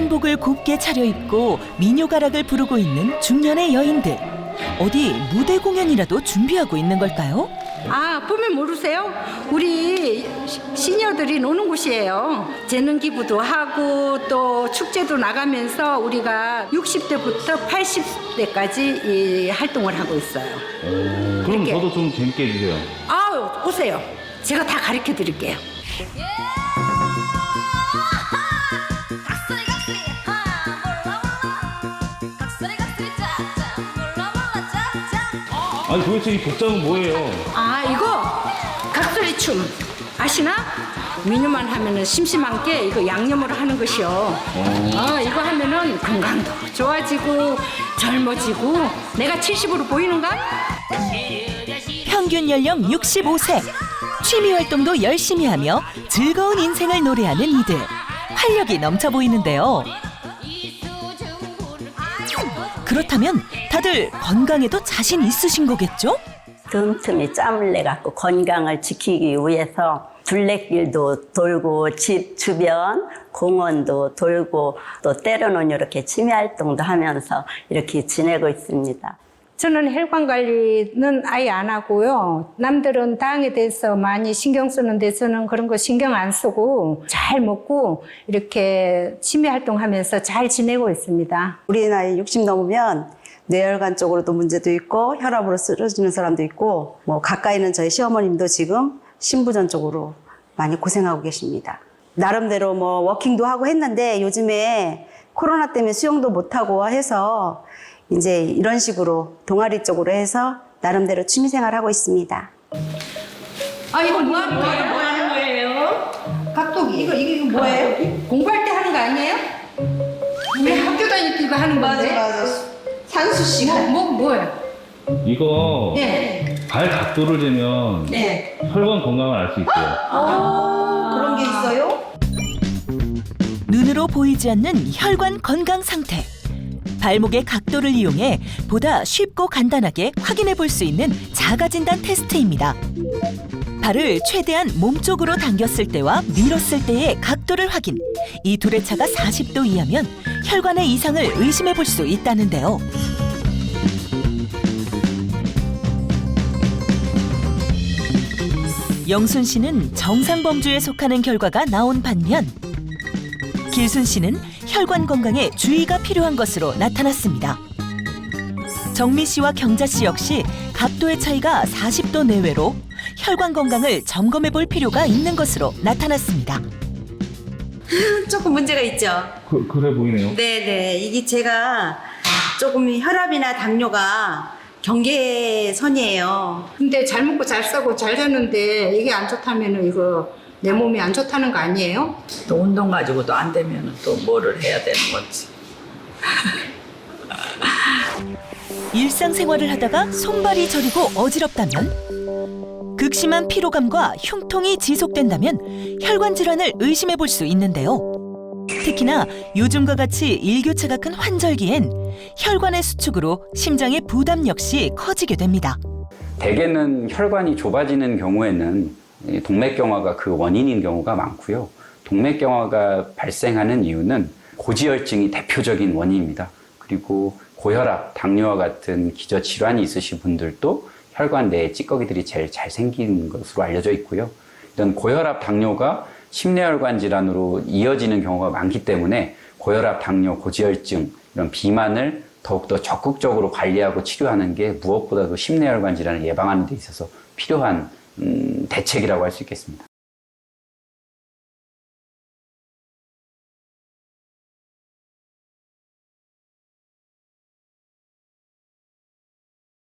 한복을 곱게 차려입고 민요가락을 부르고 있는 중년의 여인들. 어디 무대 공연이라도 준비하고 있는 걸까요? 아, 보면 모르세요? 우리 시- 시니어들이 노는 곳이에요. 재능 기부도 하고 또 축제도 나가면서 우리가 60대부터 80대까지 활동을 하고 있어요. 그럼 이렇게. 저도 좀 재밌게 해주세요. 아, 오세요. 제가 다 가르쳐 드릴게요. 아니 도대체 이 복장은 뭐예요? 아, 이거 각소리 춤 아시나? 민요만 하면은 심심한 게 이거 양념으로 하는 것이요. 어, 이거 하면은 건강도 좋아지고 젊어지고 내가 70으로 보이는가? 평균 연령 65세. 취미 활동도 열심히 하며 즐거운 인생을 노래하는 이들. 활력이 넘쳐 보이는데요. 그렇다면 다들 건강에도 자신 있으신 거겠죠? 틈틈이 짬을 내 갖고 건강을 지키기 위해서 둘레길도 돌고 집 주변 공원도 돌고 또 때로는 이렇게 취미 활동도 하면서 이렇게 지내고 있습니다. 저는 혈관 관리는 아예 안 하고요. 남들은 당에 대해서 많이 신경 쓰는 데서는 그런 거 신경 안 쓰고 잘 먹고 이렇게 취미 활동하면서 잘 지내고 있습니다. 우리 나이 60 넘으면 뇌혈관 쪽으로도 문제도 있고 혈압으로 쓰러지는 사람도 있고 뭐 가까이 있는 저희 시어머님도 지금 신부전 쪽으로 많이 고생하고 계십니다. 나름대로 뭐 워킹도 하고 했는데 요즘에 코로나 때문에 수영도 못 하고 해서 이제 이런 식으로 동아리 쪽으로 해서 나름대로 취미 생활 하고 있습니다. 아 이거 뭐 하는 거예요? 뭐 하는 거예요? 각도기 이거 이거, 이거 뭐예요? 공부할 때 하는 거 아니에요? 우리 학교 다닐 때 이거 하는 건데. 산수 시간. 뭐, 뭐 뭐예요? 이거 네. 발 각도를 재면 네. 혈관 건강을 알 수 있대요. 그런 게 있어요? 눈으로 보이지 않는 혈관 건강 상태. 발목의 각도를 이용해 보다 쉽고 간단하게 확인해 볼 수 있는 자가 진단 테스트입니다. 발을 최대한 몸쪽으로 당겼을 때와 밀었을 때의 각도를 확인. 이 둘의 차가 40도 이하면 혈관의 이상을 의심해 볼 수 있다는데요. 영순 씨는 정상 범주에 속하는 결과가 나온 반면 길순 씨는 혈관 건강에 주의가 필요한 것으로 나타났습니다. 정미 씨와 경자 씨 역시 각도의 차이가 40도 내외로 혈관 건강을 점검해 볼 필요가 있는 것으로 나타났습니다. 조금 문제가 있죠. 그, 그래 보이네요. 네네. 이게 제가 조금 혈압이나 당뇨가 경계선이에요. 근데 잘 먹고 잘 싸고 잘 자는데 이게 안 좋다면은 이거 내 몸이 안 좋다는 거 아니에요? 또 운동 가지고도 안 되면 또 뭐를 해야 되는 건지. 일상생활을 하다가 손발이 저리고 어지럽다면 극심한 피로감과 흉통이 지속된다면 혈관 질환을 의심해 볼 수 있는데요. 특히나 요즘과 같이 일교차가 큰 환절기엔 혈관의 수축으로 심장의 부담 역시 커지게 됩니다. 대개는 혈관이 좁아지는 경우에는 이 동맥경화가 그 원인인 경우가 많고요. 동맥경화가 발생하는 이유는 고지혈증이 대표적인 원인입니다. 그리고 고혈압, 당뇨와 같은 기저 질환이 있으신 분들도 혈관 내에 찌꺼기들이 제일 잘 생기는 것으로 알려져 있고요. 이런 고혈압, 당뇨가 심내혈관 질환으로 이어지는 경우가 많기 때문에 고혈압, 당뇨, 고지혈증 이런 비만을 더욱더 적극적으로 관리하고 치료하는 게 무엇보다도 심내혈관 질환을 예방하는 데 있어서 필요한 음, 대책이라고 할 수 있겠습니다.